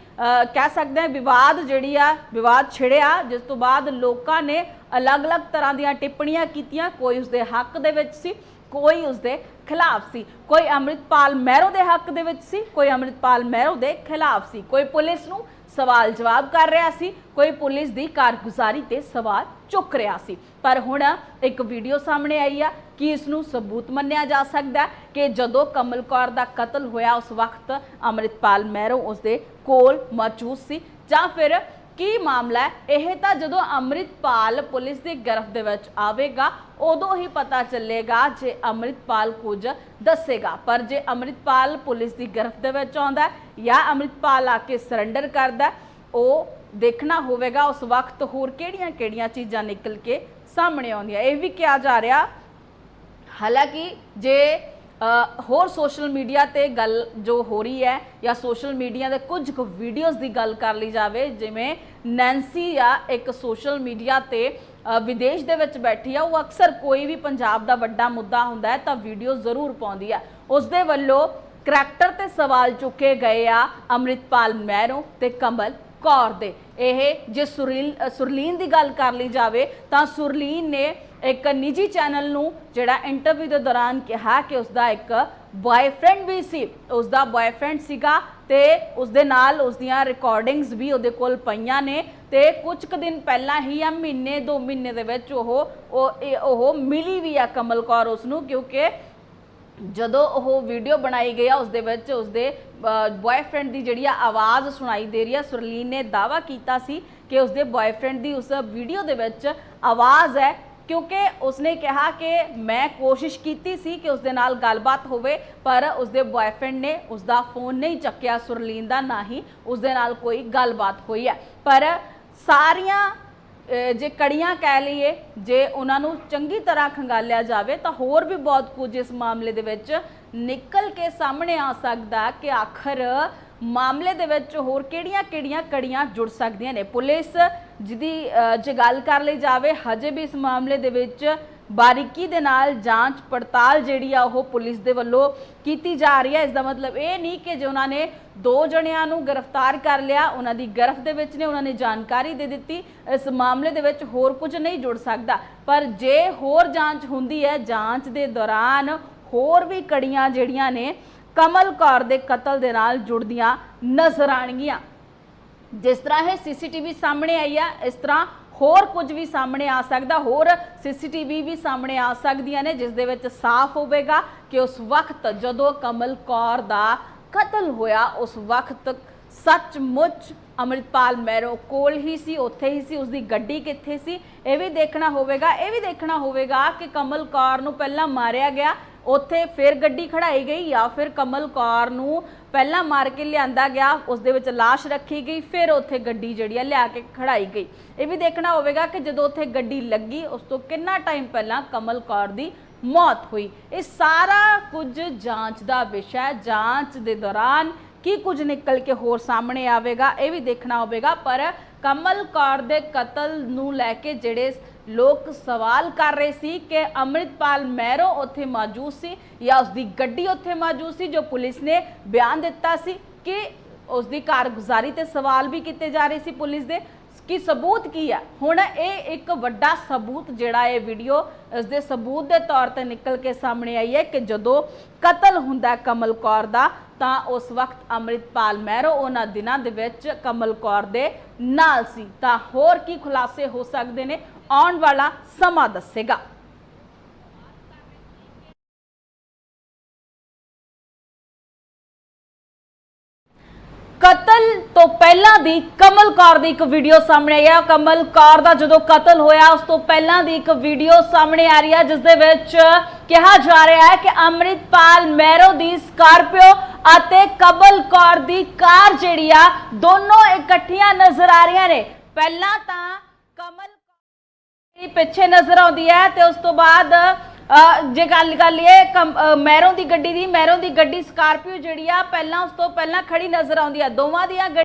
ਕਹਿ ਸਕਦੇ ਹਾਂ ਵਿਵਾਦ ਜਿਹੜੀ ਆ, ਵਿਵਾਦ ਛਿੜਿਆ, ਜਿਸ ਤੋਂ ਬਾਅਦ ਲੋਕਾਂ ਨੇ ਅਲੱਗ-ਅਲੱਗ ਤਰ੍ਹਾਂ ਦੀਆਂ ਟਿੱਪਣੀਆਂ ਕੀਤੀਆਂ। ਕੋਈ ਉਸਦੇ ਹੱਕ ਦੇ ਵਿੱਚ ਸੀ, ਕੋਈ ਉਸਦੇ ਖਿਲਾਫ ਸੀ। ਕੋਈ ਅੰਮ੍ਰਿਤਪਾਲ ਮਹਿਰੋ ਦੇ ਹੱਕ ਦੇ ਵਿੱਚ ਸੀ, ਕੋਈ ਅੰਮ੍ਰਿਤਪਾਲ ਮਹਿਰੋ ਦੇ ਖਿਲਾਫ ਸੀ। ਕੋਈ ਪੁਲਿਸ ਨੂੰ ਸਵਾਲ ਜਵਾਬ ਕਰ ਰਿਹਾ ਸੀ, ਕੋਈ ਪੁਲਿਸ ਦੀ ਕਾਰਗੁਜ਼ਾਰੀ ਤੇ ਸਵਾਲ ਚੁੱਕ ਰਿਹਾ ਸੀ। ਪਰ ਹੁਣ ਇੱਕ ਵੀਡੀਓ ਸਾਹਮਣੇ ਆਈ ਆ ਕਿ ਇਸ ਨੂੰ ਸਬੂਤ ਮੰਨਿਆ ਜਾ ਸਕਦਾ ਹੈ ਕਿ ਜਦੋਂ ਕਮਲ ਕੌਰ ਦਾ ਕਤਲ ਹੋਇਆ ਉਸ ਵਕਤ ਅੰਮ੍ਰਿਤਪਾਲ ਮਹਿਰੋ ਉਸਦੇ ਕੋਲ ਮੌਜੂਦ ਸੀ। ਜਾਂ ਫਿਰ ਕੀ ਮਾਮਲਾ ਹੈ? ਇਹ ਤਾਂ ਜਦੋਂ ਅੰਮ੍ਰਿਤਪਾਲ ਪੁਲਿਸ ਦੀ ਗ੍ਰਿਫਤ ਦੇ ਵਿੱਚ ਆਵੇਗਾ, ਉਦੋਂ ਹੀ ਪਤਾ ਚੱਲੇਗਾ ਜੇ ਅੰਮ੍ਰਿਤਪਾਲ ਕੁਝ ਦੱਸੇਗਾ। ਪਰ ਜੇ ਅੰਮ੍ਰਿਤਪਾਲ ਪੁਲਿਸ ਦੀ ਗ੍ਰਿਫਤ ਦੇ ਵਿੱਚ ਆਉਂਦਾ ਜਾਂ ਅੰਮ੍ਰਿਤਪਾਲ ਆ ਕੇ ਸਰੈਂਡਰ ਕਰਦਾ ਉਹ ਦੇਖਣਾ ਹੋਵੇਗਾ ਉਸ ਵਕਤ ਹੋਰ ਕਿਹੜੀਆਂ-ਕਿਹੜੀਆਂ ਚੀਜ਼ਾਂ ਨਿਕਲ ਕੇ ਸਾਹਮਣੇ ਆਉਂਦੀਆਂ। ਇਹ ਵੀ ਕਿਹਾ ਜਾ ਰਿਹਾ ਹਾਲਾਂਕਿ ਜੇ ਹੋਰ ਸੋਸ਼ਲ ਮੀਡੀਆ ਤੇ ਗੱਲ ਜੋ ਹੋ ਰਹੀ ਹੈ ਜਾਂ ਸੋਸ਼ਲ ਮੀਡੀਆ ਦੇ ਕੁਝ ਕੁ ਵੀਡੀਓਜ਼ ਦੀ ਗੱਲ ਕਰ ਲਈ ਜਾਵੇ, ਜਿਵੇਂ ਨੈਂਸੀ ਆ ਇੱਕ ਸੋਸ਼ਲ ਮੀਡੀਆ ਤੇ ਵਿਦੇਸ਼ ਦੇ ਵਿੱਚ ਬੈਠੀ ਆ, ਉਹ ਅਕਸਰ ਕੋਈ ਵੀ ਪੰਜਾਬ ਦਾ ਵੱਡਾ ਮੁੱਦਾ ਹੁੰਦਾ ਹੈ ਤਾਂ ਵੀਡੀਓ ਜ਼ਰੂਰ ਪਾਉਂਦੀ ਆ। ਉਸ ਦੇ ਵੱਲੋਂ ਕਰੈਕਟਰ ਤੇ ਸਵਾਲ ਚੁੱਕੇ ਗਏ ਆ ਅੰਮ੍ਰਿਤਪਾਲ ਮਹਿਰੋਂ ਤੇ ਕਮਲ। ਕੌਰ ਦੇ। ਇਹ ਜੇ ਸੁਰੀਲ ਸੁਰਲੀਨ ਦੀ ਗੱਲ ਕਰ ਲਈ ਜਾਵੇ, ਤਾਂ ਸੁਰਲੀਨ ਨੇ ਇੱਕ ਨਿੱਜੀ ਚੈਨਲ ਨੂੰ ਜਿਹੜਾ ਇੰਟਰਵਿਊ ਦੇ ਦੌਰਾਨ ਕਿਹਾ ਕਿ ਉਸਦਾ ਇੱਕ ਬॉयਫ੍ਰੈਂਡ ਵੀ ਸੀ। ਉਸਦਾ ਬॉयਫ੍ਰੈਂਡ ਸੀਗਾ ਤੇ ਉਸਦੇ ਨਾਲ ਉਸ ਦੀਆਂ ਰਿਕਾਰਡਿੰਗਸ ਵੀ ਉਹਦੇ ਕੋਲ ਪਈਆਂ ਨੇ ਤੇ ਕੁਝ ਕੁ ਦਿਨ ਪਹਿਲਾਂ ਹੀ ਆ ਮਹੀਨੇ, ਦੋ ਮਹੀਨੇ ਦੇ ਵਿੱਚ ਉਹ ਉਹ, ਇਹ- ਉਹ ਮਿਲੀ ਵੀ ਆ ਕਮਲ ਕੌਰ ਉਸ ਨੂੰ ਕਿਉਂਕਿ ਜਦੋਂ ਉਹ ਵੀਡੀਓ ਬਣਾਈ ਗਈ ਆ ਉਸ ਦੇ ਵਿੱਚ ਉਸ ਦੇ ਬॉयਫ੍ਰੈਂਡ ਦੀ ਜਿਹੜੀ ਆਵਾਜ਼ ਸੁਣਾਈ ਦੇ ਰਹੀ ਆ, ਸੁਰਲੀਨ ਨੇ ਦਾਵਾ ਕੀਤਾ ਸੀ ਕਿ ਉਸ ਦੇ ਬॉयਫ੍ਰੈਂਡ ਦੀ ਉਸ ਵੀਡੀਓ ਦੇ ਵਿੱਚ ਆਵਾਜ਼ ਹੈ, ਕਿਉਂਕਿ ਉਸਨੇ ਕਿਹਾ ਕਿ ਮੈਂ ਕੋਸ਼ਿਸ਼ ਕੀਤੀ ਸੀ ਕਿ ਉਸਦੇ ਨਾਲ ਗੱਲਬਾਤ ਹੋਵੇ, ਪਰ ਉਸਦੇ ਬॉयਫ੍ਰੈਂਡ ਨੇ ਉਸਦਾ ਫੋਨ ਨਹੀਂ ਚੱਕਿਆ, ਸੁਰਲੀਨ ਦਾ ਨਾ ਹੀ ਉਸਦੇ ਨਾਲ ਕੋਈ ਗੱਲਬਾਤ ਹੋਈ ਹੈ। ਪਰ ਸਾਰੀਆਂ ਜੇ ਕੜੀਆਂ ਕਹਿ ਲਈਏ, ਜੇ ਉਹਨਾਂ ਨੂੰ ਚੰਗੀ ਤਰ੍ਹਾਂ ਖੰਗਾਲਿਆ ਜਾਵੇ, ਤਾਂ ਹੋਰ ਵੀ ਬਹੁਤ ਕੁਝ ਇਸ ਮਾਮਲੇ ਦੇ ਵਿੱਚ ਨਿਕਲ ਕੇ ਸਾਹਮਣੇ ਆ ਸਕਦਾ ਕਿ ਆਖਰ ਮਾਮਲੇ ਦੇ ਵਿੱਚ ਹੋਰ ਕਿਹੜੀਆਂ-ਕਿਹੜੀਆਂ ਕੜੀਆਂ ਜੁੜ ਸਕਦੀਆਂ ਨੇ। ਪੁਲਿਸ ਜਿਹਦੀ ਜੇ ਗੱਲ ਕਰ ਲਈ ਜਾਵੇ, ਹਜੇ ਵੀ ਇਸ ਮਾਮਲੇ ਦੇ ਵਿੱਚ ਬਾਰੀਕੀ ਦੇ ਨਾਲ ਜਾਂਚ ਪੜਤਾਲ ਜਿਹੜੀ ਆ ਉਹ ਪੁਲਿਸ ਦੇ ਵੱਲੋਂ ਕੀਤੀ ਜਾ ਰਹੀ ਹੈ। ਇਸ ਦਾ ਮਤਲਬ ਇਹ ਨਹੀਂ ਕਿ ਜੇ ਉਹਨਾਂ ਨੇ ਦੋ ਜਣਿਆਂ ਨੂੰ ਗ੍ਰਿਫਤਾਰ ਕਰ ਲਿਆ, ਉਹਨਾਂ ਦੀ ਗ੍ਰਿਫਤ ਦੇ ਵਿੱਚ ਨੇ, ਉਹਨਾਂ ਨੇ ਜਾਣਕਾਰੀ ਦੇ ਦਿੱਤੀ, ਇਸ ਮਾਮਲੇ ਦੇ ਵਿੱਚ ਹੋਰ ਕੁਝ ਨਹੀਂ ਜੁੜ ਸਕਦਾ। ਪਰ ਜੇ ਹੋਰ ਜਾਂਚ ਹੁੰਦੀ ਹੈ, ਜਾਂਚ ਦੇ ਦੌਰਾਨ ਹੋਰ ਵੀ ਕੜੀਆਂ ਜਿਹੜੀਆਂ ਨੇ, ਕਮਲ ਕੌਰ ਦੇ ਕਤਲ ਦੇ ਨਾਲ ਜੁੜਦੀਆਂ ਨਜ਼ਰ ਆਣਗੀਆਂ ਜਿਸ ਤਰ੍ਹਾਂ ਇਹ ਸੀਸੀਟੀਵੀ ਸਾਹਮਣੇ ਆਈ ਆ, ਇਸ ਤਰ੍ਹਾਂ ਹੋਰ ਕੁਝ ਵੀ ਸਾਹਮਣੇ ਆ ਸਕਦਾ, ਹੋਰ ਸੀਸੀਟੀਵੀ ਵੀ ਸਾਹਮਣੇ ਆ ਸਕਦੀਆਂ ਨੇ, ਜਿਸ ਦੇ ਵਿੱਚ ਸਾਫ਼ ਹੋਵੇਗਾ ਕਿ ਉਸ ਵਕਤ ਜਦੋਂ ਕਮਲ ਕੌਰ ਦਾ ਕਤਲ ਹੋਇਆ, ਉਸ ਵਕਤ ਸੱਚਮੁੱਚ ਅਮਰਿਤਪਾਲ ਮੈਰੋ ਕੋਲ ਹੀ ਸੀ, ਉੱਥੇ ਹੀ ਸੀ, ਉਸਦੀ ਗੱਡੀ ਕਿੱਥੇ ਸੀ? ਇਹ ਵੀ ਦੇਖਣਾ ਹੋਵੇਗਾ, ਇਹ ਵੀ ਦੇਖਣਾ ਹੋਵੇਗਾ ਕਿ ਕਮਲ ਕੌਰ ਨੂੰ ਪਹਿਲਾਂ ਮਾਰਿਆ ਗਿਆ, ਉੱਥੇ ਫਿਰ ਗੱਡੀ ਖੜਾਈ ਗਈ ਜਾਂ ਫਿਰ ਕਮਲ ਕੌਰ ਨੂੰ ਪਹਿਲਾਂ ਮਾਰ ਕੇ ਲਿਆਂਦਾ ਗਿਆ ਉਸ ਦੇ ਵਿੱਚ লাশ ਰੱਖੀ ਗਈ, ਫਿਰ ਉੱਥੇ ਗੱਡੀ ਜਿਹੜੀ ਆ ਲਿਆ ਕੇ ਖੜਾਈ ਗਈ। ਇਹ ਵੀ ਦੇਖਣਾ ਹੋਵੇਗਾ ਕਿ ਜਦੋਂ ਉੱਥੇ ਗੱਡੀ ਲੱਗੀ, ਉਸ ਤੋਂ ਕਿੰਨਾ ਟਾਈਮ ਪਹਿਲਾਂ ਕਮਲ ਕੌਰ ਦੀ ਮੌਤ ਹੋਈ। ਇਹ ਸਾਰਾ ਕੁਝ ਜਾਂਚ ਦਾ ਵਿਸ਼ਾ ਹੈ। ਜਾਂਚ ਦੇ ਦੌਰਾਨ ਕੀ ਕੁਝ ਨਿਕਲ ਕੇ ਹੋਰ ਸਾਹਮਣੇ ਆਵੇਗਾ, ਇਹ ਵੀ ਦੇਖਣਾ ਹੋਵੇਗਾ। ਪਰ ਕਮਲ ਕੌਰ ਦੇ ਕਤਲ ਨੂੰ ਲੈ ਕੇ ਜਿਹੜੇ ਲੋਕ ਸਵਾਲ ਕਰ ਰਹੇ ਸੀ ਕਿ ਅੰਮ੍ਰਿਤਪਾਲ ਮਹਿਰੋ ਉੱਥੇ ਮੌਜੂਦ ਸੀ ਜਾਂ ਉਸ ਦੀ ਗੱਡੀ ਉੱਥੇ ਮੌਜੂਦ ਸੀ ਜੋ ਪੁਲਿਸ ਨੇ ਬਿਆਨ ਦਿੱਤਾ ਸੀ ਕਿ ਉਸ ਦੀ ਕਾਰਗੁਜ਼ਾਰੀ ਤੇ ਸਵਾਲ ਵੀ ਕੀਤੇ ਜਾ ਰਹੇ ਸੀ ਪੁਲਿਸ ਦੇ। ਕਿ ਸਬੂਤ ਕੀ ਹੈ? ਹੁਣ ਇਹ ਇੱਕ ਵੱਡਾ ਸਬੂਤ ਜਿਹੜਾ ਇਹ ਵੀਡੀਓ ਇਸ ਦੇ ਸਬੂਤ ਦੇ ਤੌਰ ਤੇ ਨਿਕਲ ਕੇ ਸਾਹਮਣੇ ਆਈ ਹੈ ਕਿ ਜਦੋਂ ਕਤਲ ਹੁੰਦਾ ਕਮਲ ਕੌਰ ਦਾ, ਤਾਂ ਉਸ ਵਕਤ ਅੰਮ੍ਰਿਤਪਾਲ ਮਹਿਰੋ ਉਹਨਾਂ ਦਿਨਾਂ ਦੇ ਵਿੱਚ ਕਮਲ ਕੌਰ ਦੇ ਨਾਲ ਸੀ। ਤਾਂ ਹੋਰ ਕੀ ਖੁਲਾਸੇ ਹੋ ਸਕਦੇ ਨੇ? ਆਉਣ ਵਾਲਾ ਸਮਾਂ ਦੱਸੇਗਾ। ਕਤਲ ਤੋਂ ਪਹਿਲਾਂ ਦੀ ਕਮਲ ਕੌਰ ਦੀ ਇੱਕ ਵੀਡੀਓ ਸਾਹਮਣੇ ਆਈ ਹੈ ਕਮਲ ਕੌਰ ਦਾ ਜਦੋਂ ਕਤਲ ਹੋਇਆ, ਉਸ ਤੋਂ ਪਹਿਲਾਂ ਦੀ ਇੱਕ ਵੀਡੀਓ ਸਾਹਮਣੇ ਆ ਰਹੀ ਹੈ ਜਿਸ ਦੇ ਵਿੱਚ ਕਿਹਾ ਜਾ ਰਿਹਾ ਹੈ ਕਿ ਅੰਮ੍ਰਿਤਪਾਲ ਮੈਰੋ ਦੀ ਸਕਾਰਪੀਓ ਅਤੇ ਕਮਲ ਕੌਰ ਦੀ ਕਾਰ ਜਿਹੜੀ ਆ, ਦੋਨੋਂ ਇਕੱਠੀਆਂ ਨਜ਼ਰ ਆ ਰਹੀਆਂ ਨੇ। ਪਹਿਲਾਂ ਤਾਂ ਕਮਲ ਪਿੱਛੇ ਨਜ਼ਰ ਆਉਂਦੀ ਹੈ ਤੇ ਉਸ ਤੋਂ ਬਾਅਦ ਅ, ਜੇ ਗੱਲ ਕਰ ਲਈਏ ਕਮ- ਅ, ਮਹਿਰੋਂ ਦੀ ਗੱਡੀ ਦੀ ਮਹਿਰੋਂ ਦੀ ਗੱਡੀ ਸਕਾਰਪੀਓ ਜਿਹੜੀ ਆ ਪਹਿਲਾਂ ਉਸ ਤੋਂ ਪਹਿਲਾਂ ਖੜੀ ਨਜ਼ਰ ਆਉਂਦੀ ਆ। ਦੋਵਾਂ ਦੀਆਂ ਗੱਡੀ-